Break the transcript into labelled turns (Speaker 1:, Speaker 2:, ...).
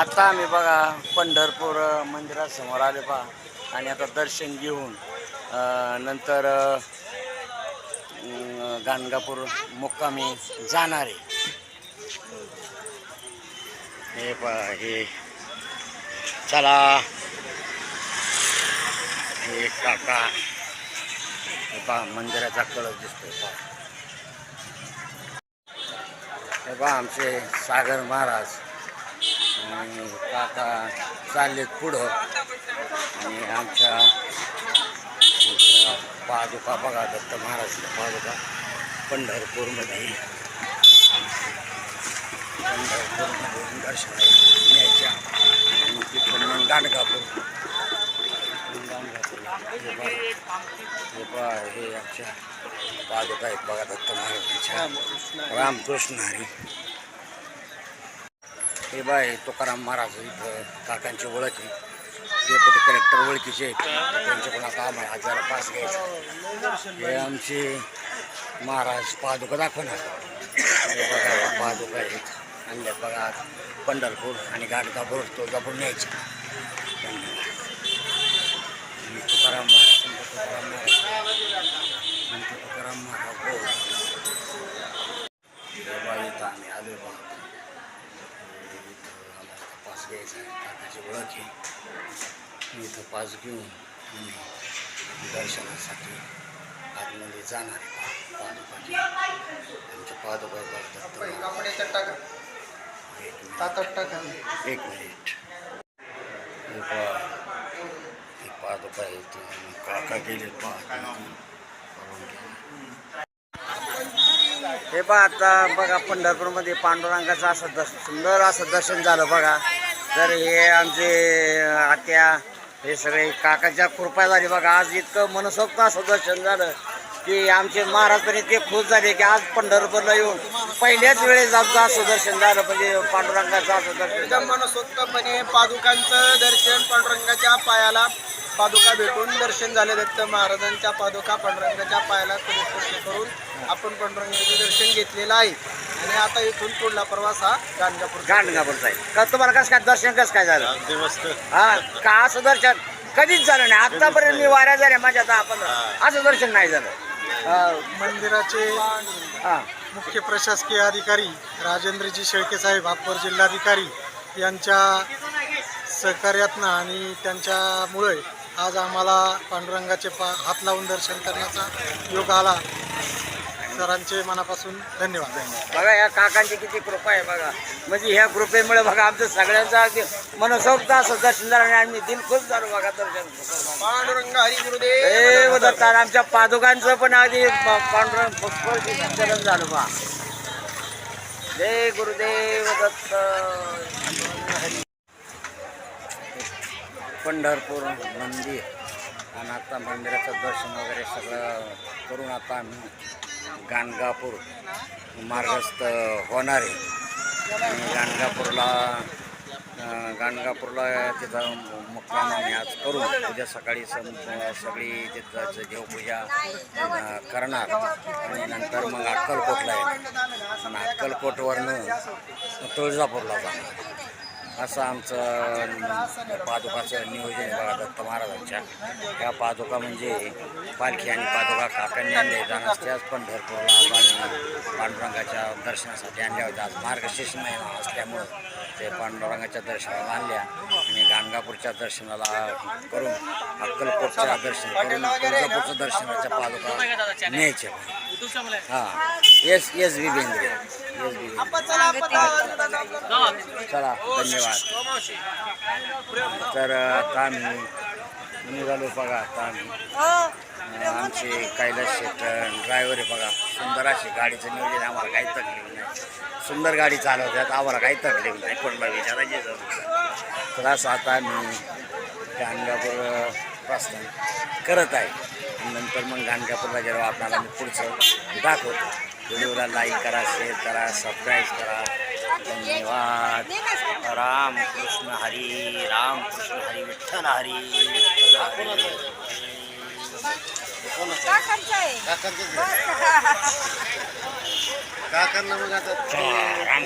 Speaker 1: आता आम्ही बघा पंढरपूर मंदिरासमोर आले पहा आणि आता दर्शन घेऊन नंतर गाणगापूर मुक्कामी जाणार आहे. हे पहा हे. चला. हे काका. हे पहा मंदिराचा कळस दिसतोय पहा. हे पहा आमचे सागर महाराज. आणि काका चाललेत पुढं. आणि आमच्या पादुका बघा दत्त महाराजच्या पादुका. पंढरपूरमध्ये. पंढरपूरमध्ये दर्शनाला न्यायच्या आणि तिथून मग गाणगापूर गाणगापूरला हे हे आमच्या पादुका आहेत बघा दत्त महाराजांच्या. रामकृष्ण हरी. हे बाय तुकाराम महाराज इथं काकांची ओळख आहे. कुठे कलेक्टर ओळखीचे आहेत. त्यांच्याकडून काम आहे हजार पास घ्यायचा हे आमचे महाराज पादुका दाखवणार. हे बघा पादुका आहेत. आणल्या बघा पंढरपूर आणि गाणगापूर तुळजापूर न्यायचे. तुकाराम महाराज तुकाराम महाराज. तुकाराम महाराज हो. हे बघा इथं आम्ही आलो बघा इथं आम्हाला पास घ्यायचा आहे ओळख आहे इथं पास घेऊन आम्ही दर्शनासाठी आतमध्ये जाणार पादुकाची. आमच्या पादुका एक मिनिट.
Speaker 2: ताटात टाका
Speaker 1: एक मिनिट. हे पादुका आहे ते. काका गेले हे पहा आता बघा पंढरपूरमध्ये पांडुरंगाचं असं दर्श सुंदर असं दर्शन झालं बघा. तर हे आमचे आत्या हे सगळे काकाच्या कृपा झाली. बघा आज इतकं मनसोक्त असं दर्शन झालं की आमचे महाराज पण इतके खुश झाले की आज पंढरपूरला येऊन पहिल्याच वेळेस आमचं असं दर्शन झालं. म्हणजे पांडुरंगाचं असं दर्शन
Speaker 2: मनसोक्तपणे पादुकांचं दर्शन पांडुरंगाच्या पायाला पादुका भेटून दर्शन झाले. दत्त महाराजांच्या पादुका पांडुरंगाच्या पायाला करून आपण पांडुरंगाचं दर्शन घेतलेलं आहे. आणि आता इथून पुढला प्रवास हा गाणगापूर
Speaker 1: गाणगापूरचं आहे का तुम्हाला कसं काय दर्शन कसं काय झालं? हा का असं दर्शन? कधीच झालं नाही. आतापर्यंत मी वाऱ्या झाल्या माझ्या दहा पंधरा. असं दर्शन नाही झालं.
Speaker 2: मंदिराचे
Speaker 1: हा.
Speaker 2: मुख्य प्रशासकीय अधिकारी राजेंद्रजी शेळके साहेब अप्पर जिल्हाधिकारी यांच्या सहकार्यातनं आणि त्यांच्यामुळे आज आम्हाला पांडुरंगाचे पा हात लावून दर्शन करण्याचा योग आला. सरांचे मनापासून धन्यवाद.
Speaker 1: बघा या काकांची किती कृपा आहे बघा. म्हणजे ह्या कृपेमुळे बघा आमचं सगळ्यांचं अगदी मनसोक्त असं दर्शन झालं आणि आम्ही दिल खुश झालो बघा दर्शन
Speaker 2: पांडुरंग हरी गुरुदेव.
Speaker 1: दत्ता आमच्या पादुकांचं पण प- पांडुरंग पुष्कळ संचलन झालं बा. जय गुरुदेव दत्त. पंढरपूर मंदिर. आणि आता मंदिराचं दर्शन वगैरे सगळं करून आता आम्ही गाणगापूर मार्गस्थ होणार आहे. आणि गाणगापूरला गाणगापूरला तिथं मुक्काम आम्ही आज करून उद्या सकाळी सम सगळी तिथं देवपूजा करणार. आणि नंतर मग अक्कलकोटला येणार. आणि अक्कलकोटवरनं तुळजापूरला जाणार. असं आमचं पादुकाचं नियोजन आहे बघा दत्त महाराजांच्या. ह्या पादुका म्हणजे पालखी आणि पादुका काकांनी आणले जाणार त्याच पंढरपूरला आज पांडुरंगाच्या दर्शनासाठी आणल्या होत्या. आज मार्गशीर्ष महिना असल्यामुळं ते पांडुरंगाच्या दर्शनाला आणल्या. आणि गाणगापूरच्या दर्शनाला करून अक्कलकोटच्या दर्शन करून तुळजापूरचं दर्शनाच्या पादुका न्यायच्या हां. एस एस बी बेंद्रे चला धन्यवाद. तर आता आम्ही निघालो बघा आता आम्ही अं, आमचे कैलास शेट ड्रायव्हर आहे बघा. सुंदर अशी गाडीचं नियोजन आम्हाला काही तकलीफ नाही. सुंदर गाडी चालवतात आम्हाला काही तकलीफ नाही. कोणाला विचारायची तर असं आता आम्ही गाणगापूर प्रस्थान करत आहे. नंतर मग गाणगापूरला जेव्हा आपल्याला मी पुढचं दाखवतो. व्हिडिओला लाईक करा शेअर करा सबस्क्राईब करा. धन्यवाद. राम कृष्ण हरी राम कृष्ण हरी विठ्ठल हरी हरी.
Speaker 2: काकांना मग आता
Speaker 1: राम